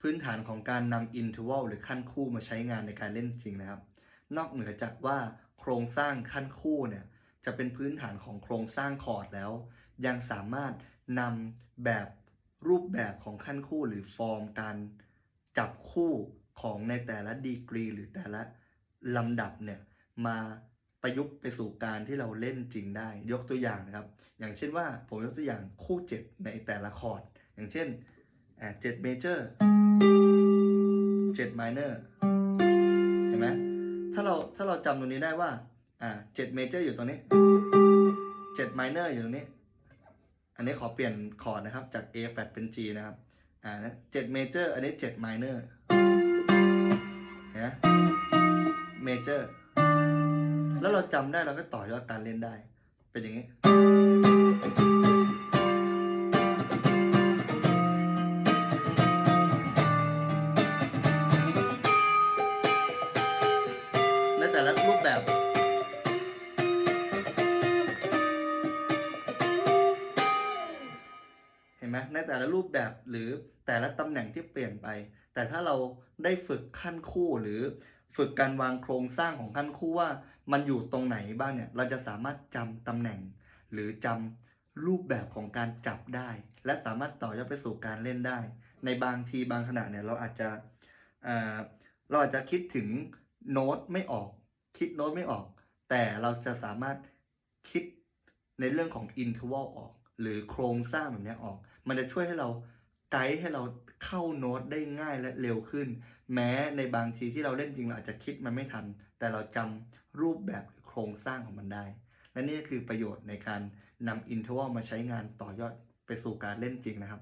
พื้นฐานของการนำอินเทอร์วัลหรือขั้นคู่มาใช้งานในการเล่นจริงนะครับ นอกเหนือจากว่าโครงสร้างขั้นคู่เนี่ยจะเป็นพื้นฐานของโครงสร้างคอร์ดแล้ว ยังสามารถนำแบบรูปแบบของขั้นคู่หรือฟอร์มการจับคู่ของในแต่ละดีกรี หรือแต่ละลำดับเนี่ยมาประยุกต์ไปสู่การที่เราเล่นจริงได้ ยกตัวอย่างนะครับ อย่างเช่นว่าผมยกตัวอย่างคู่ 7 ในแต่ละคอร์ด อย่างเช่นเจ็ดเมเจอ่า7 major 7 minor เห็นไหมถ้าเราถ้าเราจำตรงนี้ได้ว่า อ่า7 major อยู่ตรงนี้7 minor อยู่ตรงนี้ อันนี้ขอเปลี่ยนคอร์ดนะครับ จาก A flat เป็น G นะครับ อ่านะ7 major อันนี้7 minor เห็นไหม major แล้วเราจำได้เราก็ต่อยอดการเล่นได้ เป็นอย่างนี้ ไหมในแต่ละรูปแบบหรือแต่ละตำแหน่งที่เปลี่ยนไป แต่ถ้าเราได้ฝึกขั้นคู่หรือฝึกการวางโครงสร้างของขั้นคู่ว่า มันอยู่ตรงไหนบ้างเนี่ยเราจะสามารถจำตำแหน่ง หรือจำรูปแบบของการจับได้ และสามารถต่อยอดไปสู่การเล่นได้ ในบางทีบางขณะเนี่ยเราอาจจะเเราอาจจะคิดถึงโน้ตไม่ออก คิดโน้ตไม่ออก แต่เราจะสามารถคิดในเรื่องของอินเทอร์วัลออก หรือโครงสร้างแบบนี้ออก มันจะช่วยให้เราไกด์ให้เราเข้าโน้ตได้ง่ายและเร็วขึ้น แม้ในบางทีที่เราเล่นจริงเราอาจจะคิดมันไม่ทัน แต่เราจำรูปแบบหรือโครงสร้างของมันได้ และนี่ก็คือประโยชน์ในการนำอินเทอร์วลมาใช้งานต่อยอดไปสู่การเล่นจริงนะครับ